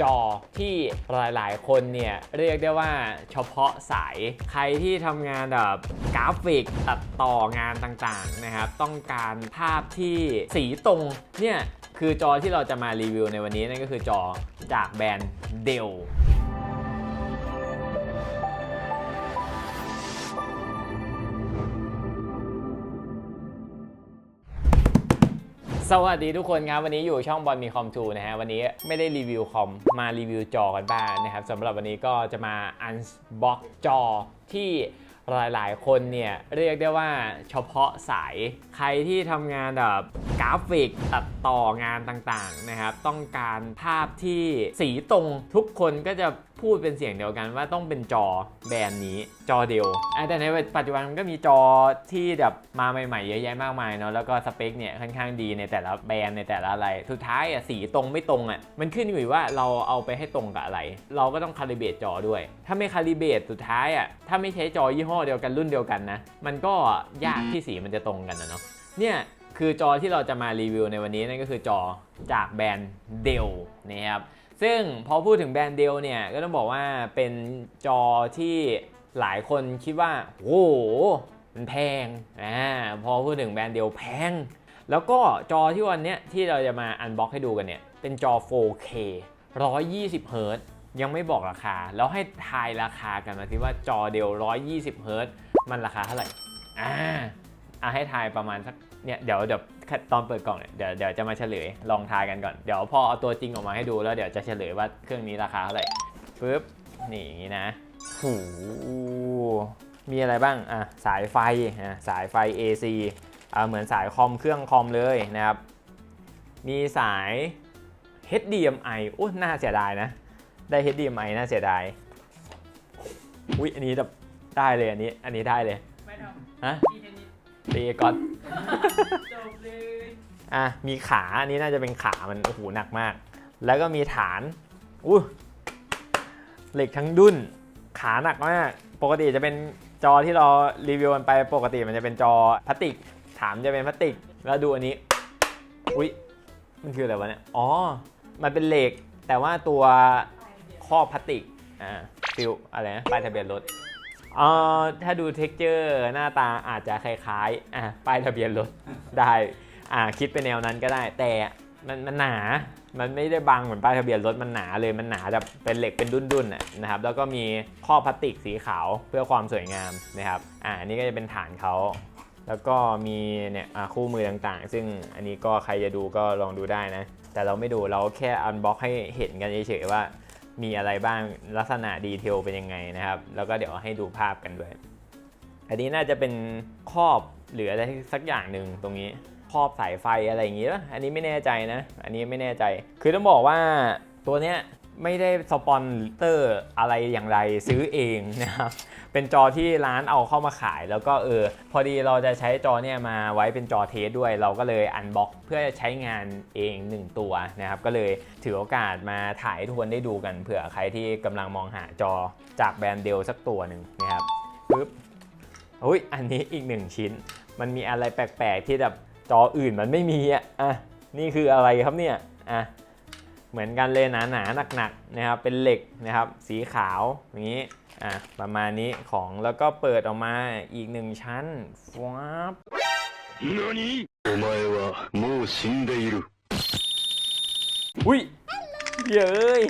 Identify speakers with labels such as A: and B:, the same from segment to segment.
A: จอที่หลาย ๆ คนเนี่ยเรียกได้ว่าเฉพาะสายใครที่ทำงานแบบกราฟิกตัดต่องานต่าง ๆ นะครับ ต้องการภาพที่สีตรงเนี่ยคือจอที่เราจะมารีวิวในวันนี้นั่นก็คือจอจากแบรนด์เดล สวัสดีทุกคนครับวันนี้อยู่ช่องบอลมีคอมทูนะฮะวันนี้ไม่ได้รีวิวคอมมารีวิวจอกันบ้างนะครับสำหรับวันนี้ก็จะมาอันบ็อกจอที่หลายๆ คนเนี่ยเรียกได้ว่าเฉพาะสายใครที่ทำงานแบบกราฟิกตัดต่องานต่างๆนะครับ ต้องการภาพที่สีตรงทุกคนก็จะ พูดเป็นเสียงเดียวกันว่าต้องเป็นจอแบรนด์นี้จอเดียวแต่ในปัจจุบันมันก็มีจอที่แบบมาใหม่ๆเยอะแยะมากมายเนาะแล้วก็สเปคเนี่ยค่อนข้างดีในแต่ละแบรนด์ในแต่ละอะไร สุดท้ายอะสีตรงไม่ตรงอะมันขึ้นอยู่ว่าเราเอาไปให้ตรงกับอะไร เราก็ต้องคาลิเบตจอด้วย ถ้าไม่คาลิเบตสุดท้ายอะถ้าไม่ใช้จอยี่ห้อเดียวกันรุ่นเดียวกันนะมันก็ยากที่สีมันจะตรงกันนะเนาะเนี่ยคือจอที่เราจะมารีวิวในวันนี้นั่นก็คือจอจากแบรนด์เดลนะครับ ซึ่งพอพูดถึงแบรนด์เดลเนี่ยก็ต้องบอกว่าเป็นจอที่หลายคนคิดว่าโอ้โหมันแพงอ่าพอพูดถึงแบรนด์เดลแพง แล้วก็จอที่วันนี้ที่เราจะมาอันบ็อกให้ดูกันเนี่ย เป็นจอ 4K 120เฮิรตยังไม่บอกราคา แล้วให้ทายราคากันมาสิว่าจอเดียว120เฮิรตมันราคาเท่าไหร่อ่าอะให้ทายประมาณสักเนี่ยเดี๋ยวเดี๋ยว ตอนเปิดกล่องเนี่ยเดี๋ยวเดี๋ยวจะมาเฉลยลองทายกันก่อน เดี๋ยวพอเอาตัวจริงออกมาให้ดูแล้วเดี๋ยวจะเฉลยว่าเครื่องนี้ราคาเท่าไหร่ปึ๊บนี่อย่างนี้นะหูมีอะไรบ้างอะสายไฟอะสายไฟ AC อ่าเหมือนสายคอมเครื่องคอมเลยนะครับ มีสาย HDMI โอ้น่าเสียดายนะ ได้ HDMI น่าเสียดาย อุ๊ยอันนี้แบบได้เลยอันนี้ อันนี้ได้เลย
B: ไม่ท
A: ฮะำ
B: อี เตะ
A: ก่อน
B: จบเลย
A: อะมีขาอันนี้น่าจะเป็นขามันโอ้โหหนักมาก แล้วก็มีฐานอู้เหล็กทั้งดุ้น ขาหนักมาก ปกติจะเป็นจอที่เรารีวิวกันไปปกติมันจะเป็นจอพลาสติกฐานจะเป็นพลาสติก แล้วดูอันนี้ อุ๊ยมันคืออะไรวะเนี่ย อ๋อ มันเป็นเหล็ก แต่ว่าตัวข้อพลาสติก อ่าฟิลอะไรนะป้ายทะเบียนรถ อ่อถ้าดูเท็กเจอร์หน้าตาอาจจะคล้ายๆอะป้ายทะเบียนรถได้อ่าคิดไปแนวนั้นก็ได้ แต่มันมันหนา มันไม่ได้บางเหมือนป้ายทะเบียนรถมันหนาเลยมันหนาแบบเป็นเหล็กเป็นดุนๆนะนะครับ แล้วก็มีข้อพลาสติกสีขาวเพื่อความสวยงามนะครับอ่านี่ก็จะเป็นฐานเขาแล้วก็มีเนี่ยคู่มือต่างๆ ซึ่งอันนี้ก็ใครจะดูก็ลองดูได้นะ แต่เราไม่ดูเราแค่อันบ็อกให้เห็นกันเฉยๆว่า มีอะไรบ้างลักษณะดีเทลเป็นยังไงนะครับ แล้วก็เดี๋ยวให้ดูภาพกันด้วย อันนี้น่าจะเป็นครอบหรืออะไรสักอย่างหนึ่งตรงนี้ครอบสายไฟอะไรอย่างงี้ป่ะอันนี้ไม่แน่ใจนะ อันนี้ไม่แน่ใจ คือต้องบอกว่าตัวเนี้ย ไม่ได้สปอนเตอร์อะไรอย่างไรซื้อเองนะครับ เป็นจอที่ร้านเอาเข้ามาขาย แล้วก็เออพอดีเราจะใช้จอเนี่ยมาไว้เป็นจอเทสด้วย เราก็เลยอันบ็อกเพื่อใช้งานเอง 1 ตัวนะครับ ก็เลยถือโอกาสมาถ่ายทุกคนได้ดูกันเผื่อใครที่กำลังมองหาจอจากแบรนด์เดลสักตัวหนึ่งนะครับปึ๊บอุ้ยอันนี้อีกหนึ่งชิ้น มันมีอะไรแปลกๆที่แบบจออื่นมันไม่มีอะอะนี่คืออะไรครับเนี่ยอะ เหมือนกันเลยหนาๆหนักๆนะครับเป็นเหล็กนะครับสีขาวอย่างนี้ อ่ะประมาณนี้ของแล้วก็เปิดออกมาอีกหนึ่งชั้นฟับ
C: 何お前はもう死んでいる。
A: อุ้ยเย้ย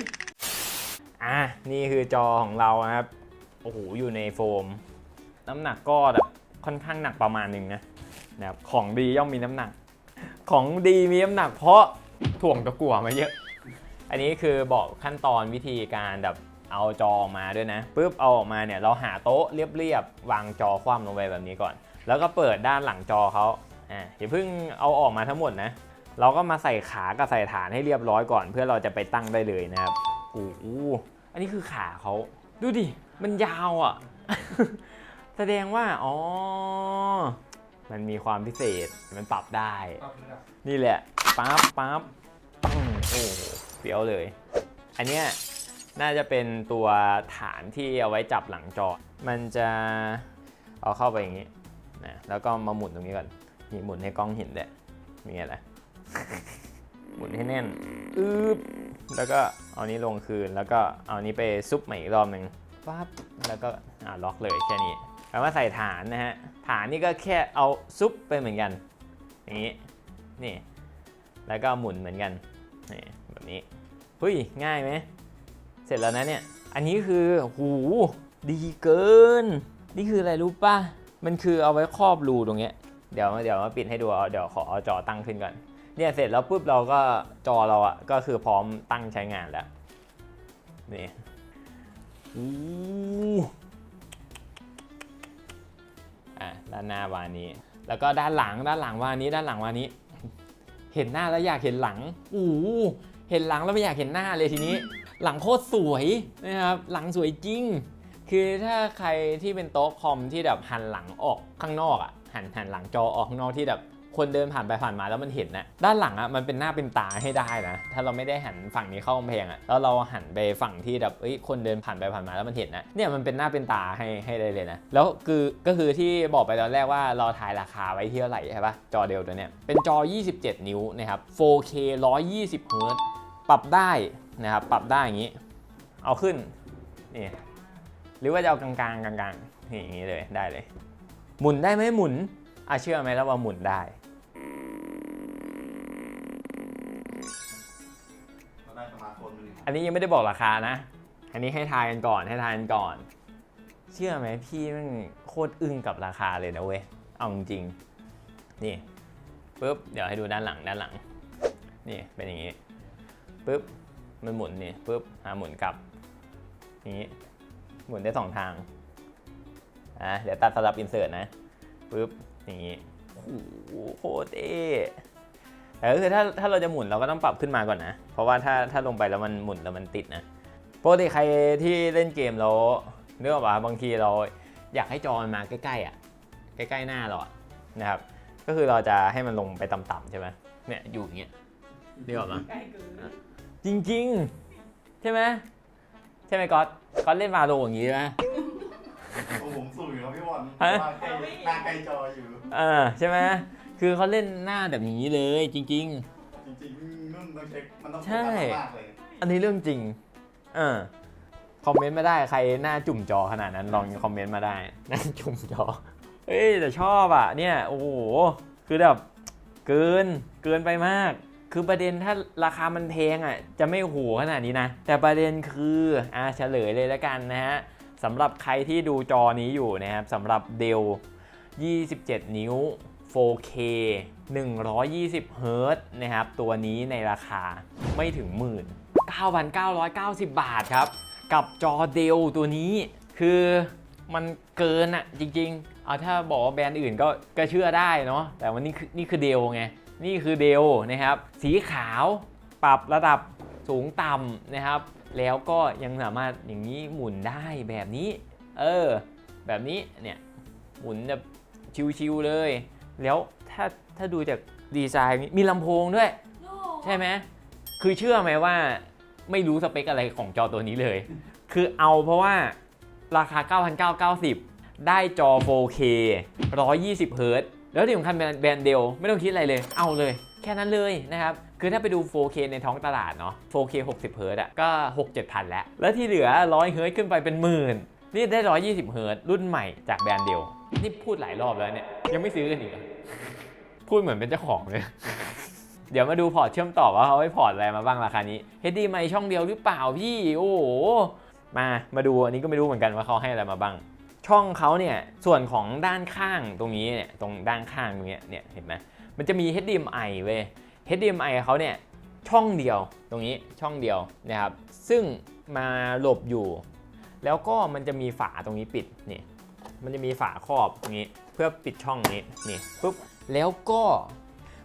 A: อ่ะนี่คือจอของเรานะครับ โอ้โห อยู่ในโฟม น้ำหนักก็แบบค่อนข้างหนักประมาณหนึ่งนะนะครับของดีย่อมมีน้ำหนัก ของดีมีน้ำหนักเพราะถ่วงตะกั่วมาเยอะ อันนี้คือบอกขั้นตอนวิธีการแบบเอาจอออกมาด้วยนะปุ๊บเอาออกมาเนี่ยเราหาโต๊ะเรียบๆวางจอคว่ำลงไปแบบนี้ก่อน แล้วก็เปิดด้านหลังจอเขาอ่าอย่าเพิ่งเอาออกมาทั้งหมดนะ เราก็มาใส่ขากับใส่ฐานให้เรียบร้อยก่อน เพื่อเราจะไปตั้งได้เลยนะครับโอ้โหอันนี้คือขาเขาดูดิมันยาวอะ แสดงว่าอ๋อมันมีความพิเศษมันปรับได้ นี่แหละปั๊บปั๊บปังโอ้โห เฟี้ยวเลย อันเนี้ยน่าจะเป็นตัวฐานที่เอาไว้จับหลังจอ มันจะเอาเข้าไปอย่างนี้นะแล้วก็มาหมุนตรงนี้ก่อนนี่หมุนให้กล้องเห็นเลยมีอะไรหมุนให้แน่นอึ๊บแล้วก็เอานี้ลงคืนแล้วก็เอานี้ไปซุปใหม่อีกรอบหนึ่งปั๊บแล้วก็อ่าล็อกเลยแค่นี้แล้วมาใส่ฐานนะฮะฐานนี่ก็แค่เอาซุปไปเหมือนกัน อย่างนี้นี่แล้วก็หมุนเหมือนกันนี่ แบบนี้เฮ้ยง่ายไหมเสร็จแล้วนะเนี่ยอันนี้คือหูดีเกิน นี่คืออะไรรู้ป่ะมันคือเอาไว้ครอบรูตรงเนี้ยเดี๋ยวเดี๋ยวมาปิดให้ดูเอาเดี๋ยวขอเอาจอตั้งขึ้นก่อนเนี่ยเสร็จแล้วปุ๊บเราก็จอเราอะก็คือพร้อมตั้งใช้งานแล้วนี่อู้อะด้านหน้าวานี้ แล้วก็ด้านหลังด้านหลังวานี้ด้านหลังวานี้ เห็นหน้าแล้วอยากเห็นหลังอู้ เห็นหลังแล้วไม่อยากเห็นหน้าเลยทีนี้ หลังโคตรสวยนะครับหลังสวยจริง คือถ้าใครที่เป็นโต๊ะคอมที่แบบหันหลังออกข้างนอกอะ่ะหันหันหลังจอออกข้างนอกที่แบบคนเดินผ่านไปผ่านมาแล้วมันเห็นนะด้านหลังอะ่ะมันเป็นหน้าเป็นตาให้ได้นะ ถ้าเราไม่ได้หันฝั่งนี้เข้ากำแพงอะ่ะแล้วเราหันไปฝั่งที่แบบเอ้ยคนเดินผ่านไปผ่านมาแล้วมันเห็นนะเนี่ยมันเป็นหน้าเป็นตาให้ให้ได้เลยนะ แล้วคือก็คือที่บอกไปตอนแรกว่าเราถ่ายราคาไว้ที่เท่าไหร่ใช่ปะจอเดียวตัวเนี้ยเป็นจอ 27 นิ้วนะครับ 4K 120เฮิร์ตซ์ ปรับได้นะครับ ปรับได้อย่างนี้ เอาขึ้นนี่หรือว่าจะเอากลางๆกลางๆนี่อย่างนี้เลยได้เลย หมุนได้ไหมหมุนอะเชื่อไหมแล้วว่าหมุนได้
D: เราได้สมาร์ทโฟนมือหนึ่ง
A: อันนี้ยังไม่ได้บอกราคานะ อันนี้ให้ทายกันก่อนให้ทายกันก่อน เชื่อไหมพี่แมันโคตรอึ้งกับราคาเลยนะเว้ย เอาจริงๆนี่ปุ๊บ เดี๋ยวให้ดูด้านหลังด้านหลัง นี่เป็นอย่างนี้ ปุ๊บมันหมุนนี่ปุ๊บหาหมุนกลับนี้หมุนได้สองทางอะเดี๋ยวตัดสลับอินเสิร์ตนะปุ๊บอย่างนี้โอ้โหโคตรเท่แต่ก็คือถ้าถ้าเราจะหมุนเราก็ต้องปรับขึ้นมาก่อนนะ เพราะว่าถ้าถ้าลงไปแล้วมันหมุนแล้วมันติดนะปกติใครที่เล่นเกมแล้วเนื่องว่าบางทีเราอยากให้จอมันมาใกล้ๆอะใกล้ๆหน้าเราอะนะครับ ก็คือเราจะให้มันลงไปต่ำๆใช่ไหมเนี่ยอยู่อย่างเงี้ยนึกออกปะ
B: ใกล้เกิน
A: จริงๆ ใช่ไหมใช่ไหมก๊อตก๊อตเล่นมาโลอย่างงี้ใช่ไหม
D: โอ้ผมสูงอยู่ครับพี่บอล
A: ฮะ
D: ว่าใกล้หน้าใกล้จออยู่
A: เออใช่ไหมคือเขาเล่นหน้าแบบนี้เลย จริง
D: จริงๆนุ่นต้องเช็คมันต้องโฟ
A: ใช่
D: กัสมากเลย
A: ๆ อันนี้เรื่องจริงเออคอมเมนต์มาได้ใครหน้าจุ่มจอขนาดนั้นลองคอมเมนต์มาได้หน้าจุ่มจอเฮ้ยแต่ชอบอะเนี่ยโอ้โหคือแบบเกินเกินไปมาก คือประเด็นถ้าราคามันแพงอะจะไม่โหขนาดนี้นะ แต่ประเด็นคืออ่าเฉลยเลยแล้วกันนะฮะสำหรับใครที่ดูจอนี้อยู่นะครับสำหรับเดล27 นิ้ว 4K 120เฮิรตซ์นะครับ ตัวนี้ในราคาไม่ถึงหมื่น9,990 บาทครับ กับจอเดลตัวนี้คือมันเกินอะจริงๆ เอาถ้าบอกว่าแบรนด์อื่นก็ก็เชื่อได้เนาะแต่วันนี้นี่คือเดลไง นี่คือเดลนะครับ สีขาวปรับระดับสูงต่ำนะครับ แล้วก็ยังสามารถอย่างนี้หมุนได้แบบนี้ เออ แบบนี้เนี่ยหมุนแบบชิวๆเลย แล้วถ้าถ้าดูจากดีไซน์มีลำโพงด้วย ใช่ไหมคือเชื่อไหมว่าไม่รู้สเปคอะไรของจอตัวนี้เลย คือเอาเพราะว่าราคา 9,990 ได้จอ 4K 120เฮิรต แล้วที่สำคัญเป็นแบรนด์เดียวไม่ต้องคิดอะไรเลย เอาเลย แค่นั้นเลยนะครับ คือถ้าไปดู 4K ในท้องตลาดเนาะ 4K 60เฮิรตซ์อะก็ 6-7พันแล้ว แล้วที่เหลือ 100เฮิรตขึ้นไปเป็นหมื่น นี่ได้ 120เฮิร์ตรุ่นใหม่จากแบรนด์เดียวนี่พูดหลายรอบแล้วเนี่ย ยังไม่ซื้อกันอีกพูดเหมือนเป็นเจ้าของเลยเดี๋ยวมาดูพอร์ตเชื่อมต่อว่าเขาให้พอร์ตอะไรมาบ้างราคานี้ HDMI ช่องเดียวหรือเปล่าพี่ โอ้โห มา มาดูอันนี้ก็ไม่รู้เหมือนกันว่าเขาให้อะไรมาบ้าง ช่องเขาเนี่ยส่วนของด้านข้างตรงนี้เนี่ยตรงด้านข้างตรงนี้เนี่ยเห็นไหมมันจะมี HDMI เว้ย HDMI เขาเนี่ยช่องเดียวตรงนี้ช่องเดียวนะครับซึ่งมาหลบอยู่ แล้วก็มันจะมีฝาตรงนี้ปิดนี่มันจะมีฝาครอบตรงนี้เพื่อปิดช่องนี้นี่ปุ๊บแล้วก็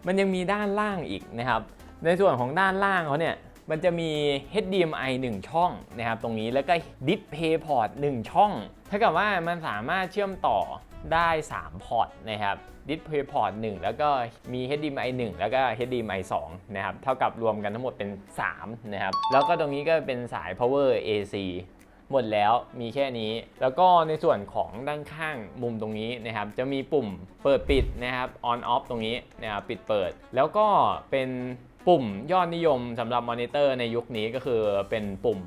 A: มันยังมีด้านล่างอีกนะครับ ในส่วนของด้านล่างเขาเนี่ย มันจะมี HDMI 1 ช่องนะครับตรงนี้แล้วก็ Display Port 1 ช่องถ้ากับว่ามันสามารถเชื่อมต่อได้ 3 พอร์ตนะครับ Display Port 1 แล้วก็มี HDMI 1 แล้วก็ HDMI 2 นะครับ เท่ากับรวมกันทั้งหมดเป็น 3 นะครับ แล้วก็ตรงนี้ก็เป็นสาย Power AC หมดแล้วมีแค่นี้ แล้วก็ในส่วนของด้านข้างมุมตรงนี้นะครับ จะมีปุ่มเปิดปิดนะครับ on off ตรงนี้นะครับ ปิดเปิด แล้วก็เป็น ปุ่มยอดนิยมสำหรับมอนิเตอร์ในยุคนี้ก็คือเป็นปุ่ม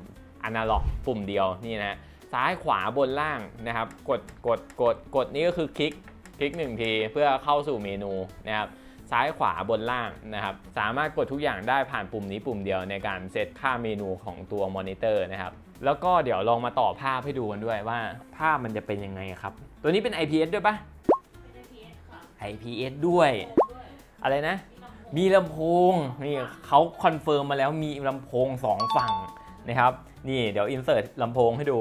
A: อนาล็อกปุ่มเดียวนี่นะซ้ายขวาบนล่างนะครับ กดกดกดกดนี่ก็คือคลิกคลิกหนึ่งทีเพื่อเข้าสู่เมนูนะครับซ้ายขวาบนล่างนะครับ สามารถกดทุกอย่างได้ผ่านปุ่มนี้ปุ่มเดียวในการเซตค่าเมนูของตัวมอนิเตอร์นะครับ แล้วก็เดี๋ยวลองมาต่อภาพให้ดูกันด้วยว่า ภาพมันจะเป็นยังไงครับ ตัวนี้เป็น IPS ด้วยปะ
B: ไม่ได้พีเอสค่ะ
A: IPS ด้วย
B: ด้วย
A: อะไรนะ
B: มีลำโพง
A: มีลำโพงนี่เขาคอนเฟิร์มมาแล้วมีลำโพง 2 ฝั่งนะครับนี่เดี๋ยวอินเสิร์ตลำโพงให้ดู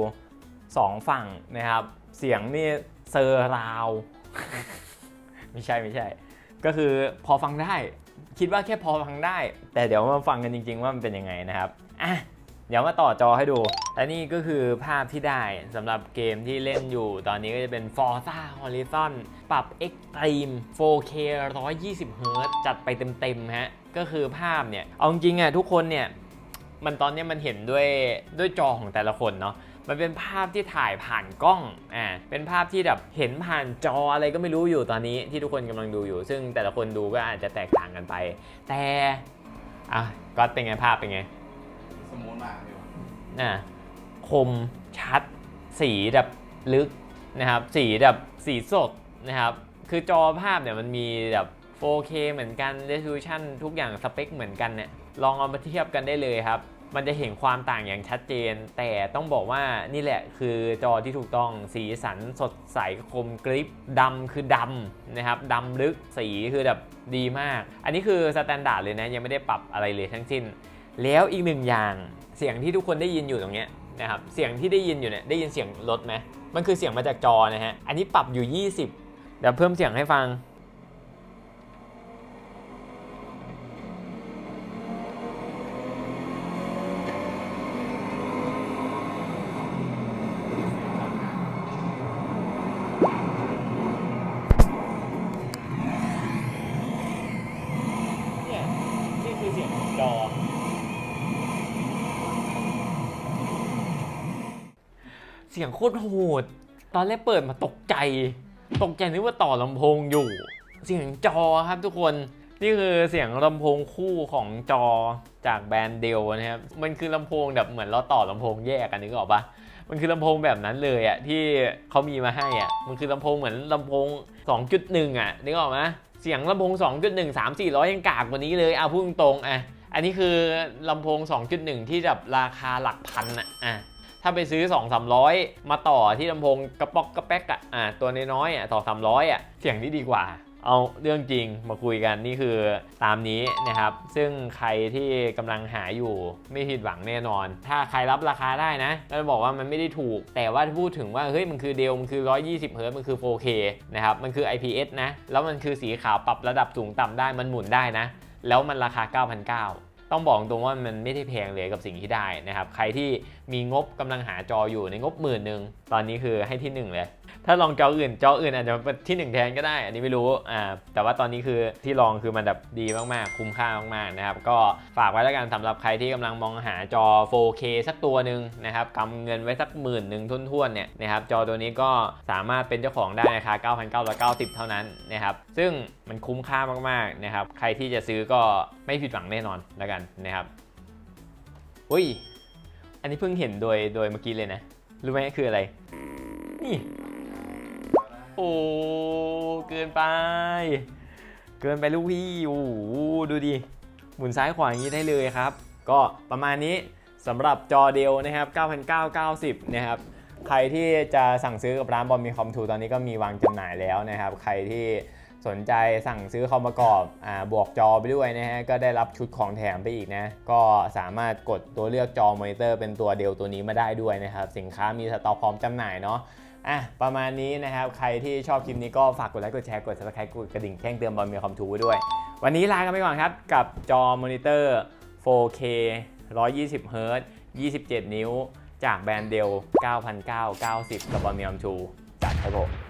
A: 2 ฝั่งนะครับ เสียงนี่เซอร์ราว ไม่ใช่ไม่ใช่ ก็คือพอฟังได้ คิดว่าแค่พอฟังได้ แต่เดี๋ยวมาฟังกันจริง ๆ ว่ามันเป็นยังไงนะครับอะ เดี๋ยวมาต่อจอให้ดู และนี่ก็คือภาพที่ได้สำหรับเกมที่เล่นอยู่ตอนนี้ก็จะเป็น Forza Horizon ปรับ Extreme 4K 120 Hz จัดไปเต็มๆฮะ ก็คือภาพเนี่ย เอาจริงอะทุกคนเนี่ย มันตอนนี้มันเห็นด้วยด้วยจอของแต่ละคนเนาะมันเป็นภาพที่ถ่ายผ่านกล้อง อ่า เป็นภาพที่แบบเห็นผ่านจออะไรก็ไม่รู้อยู่ตอนนี้ที่ทุกคนกำลังดูอยู่ ซึ่งแต่ละคนดูก็อาจจะแตกต่างกันไป แต่ อะก็เป็นไงภาพเป็นไง
D: มูทมากพี่บอล
A: อะคมชัด สีแบบลึกนะครับ สีแบบสีสดนะครับ คือจอภาพเนี่ยมันมีแบบ 4K เหมือนกัน resolution ทุกอย่างสเปคเหมือนกันเนี่ยลองเอามาเทียบกันได้เลยครับ มันจะเห็นความต่างอย่างชัดเจน แต่ต้องบอกว่านี่แหละคือจอที่ถูกต้องสีสันสดใสคมกริบดำคือดำนะครับดำลึกสีคือแบบดีมาก อันนี้คือสแตนดาร์ดเลยนะ ยังไม่ได้ปรับอะไรเลยทั้งสิ้น แล้วอีกหนึ่งอย่างเสียงที่ทุกคนได้ยินอยู่ตรงเนี้ยนะครับเสียงที่ได้ยินอยู่เนี่ยได้ยินเสียงรถไหมมันคือเสียงมาจากจอนะฮะอันนี้ปรับอยู่ 20เดี๋ยวเพิ่มเสียงให้ฟัง สียงโคตรโหด ตอนแรกเปิดมาตกใจ ตกใจนึกว่าต่อลำโพงอยู่ เสียงจอครับทุกคน นี่คือเสียงลำโพงคู่ของจอจากแบรนด์เดลนะครับ มันคือลำโพงแบบเหมือนเราต่อลำโพงแยกกันนึกออกปะมันคือลำโพงแบบนั้นเลยอะที่เขามีมาให้อะมันคือลำโพงเหมือนลำโพง 2.1อะนึกออกไหมเสียงลำโพง 2.1 3 400 ยังกากกว่านี้เลยเอาพูดตรงๆอะอันนี้คือลำโพง 2.1 ที่แบบราคาหลักพันอะอะ ถ้าไปซื้อ 2 3 0 0 มาต่อที่ลำโพงกระป๊อกกระแป๊กอะอะตัวน้อยๆอะต่อ300อะเสียงที่ดีกว่า เอาเรื่องจริงมาคุยกันนี่คือตามนี้นะครับ ซึ่งใครที่กำลังหาอยู่ไม่ผิดหวังแน่นอน ถ้าใครรับราคาได้นะก็จะบอกว่ามันไม่ได้ถูก แต่ว่าพูดถึงว่าเฮ้ยมันคือเดลมันคือ 120เฮิร์ตมันคือ 4K นะครับมันคือ IPS นะแล้วมันคือสีขาวปรับระดับสูงต่ำได้มันหมุนได้นะ แล้วมันราคา 9,900 ต้องบอกตรงว่ามันไม่ได้แพงเลยกับสิ่งที่ได้นะครับ ใครที่มีงบกำลังหาจออยู่ในงบหมื่นหนึ่งตอนนี้คือให้ที่หนึ่งเลย ถ้าลองจออื่นจออื่นอาจจะเป็นที่หนึ่งแทนก็ได้ อันนี้ไม่รู้อ่าแต่ว่าตอนนี้คือที่ลองคือมันแบบดีมากๆ คุ้มค่ามากๆนะครับ ก็ฝากไว้แล้วกันสำหรับใครที่กำลังมองหาจอ 4K สักตัวหนึ่งนะครับกำเงินไว้สักหมื่นหนึ่งทุ่นๆเนี่ยนะครับจอตัวนี้ก็สามารถเป็นเจ้าของได้ราคา 9,990 เท่านั้นนะครับ ซึ่งมันคุ้มค่ามากๆนะครับ ใครที่จะซื้อก็ไม่ผิดหวังแน่นอนแล้วกันนะครับอุ้ย อันนี้เพิ่งเห็นโดยโดยเมื่อกี้เลยนะ รู้ไหมคืออะไร นี่ โอ้ เกินไป เกินไปลูกพี่ โอ้ดูดิ หมุนซ้ายขวาอย่างนี้ได้เลยครับ ก็ประมาณนี้สำหรับจอเดียวนะครับ 9,990 นะครับใครที่จะสั่งซื้อกับร้านบอมมีคอมทูตอนนี้ก็มีวางจำหน่ายแล้วนะครับ ใครที่ สนใจสั่งซื้อคอมประกอบอ่าบวกจอไปด้วยนะฮะ ก็ได้รับชุดของแถมไปอีกนะ ก็สามารถกดตัวเลือกจอมอนิเตอร์เป็นตัวเดียวตัวนี้มาได้ด้วยนะครับ สินค้ามีสต็อกพร้อมจำหน่ายเนาะอะประมาณนี้นะครับ ใครที่ชอบคลิปนี้ก็ฝากกดไลค์กดแชร์กด subscribe กดกระดิ่งแจ้งเตือนบอลมีคอมทูไว้ด้วย วันนี้ลากันไปก่อนครับ กับจอมอนิเตอร์ 4K 120 Hz 27 นิ้ว จากแบรนด์เดล 9,990 กับบอลมีคอมทูจัดครับผม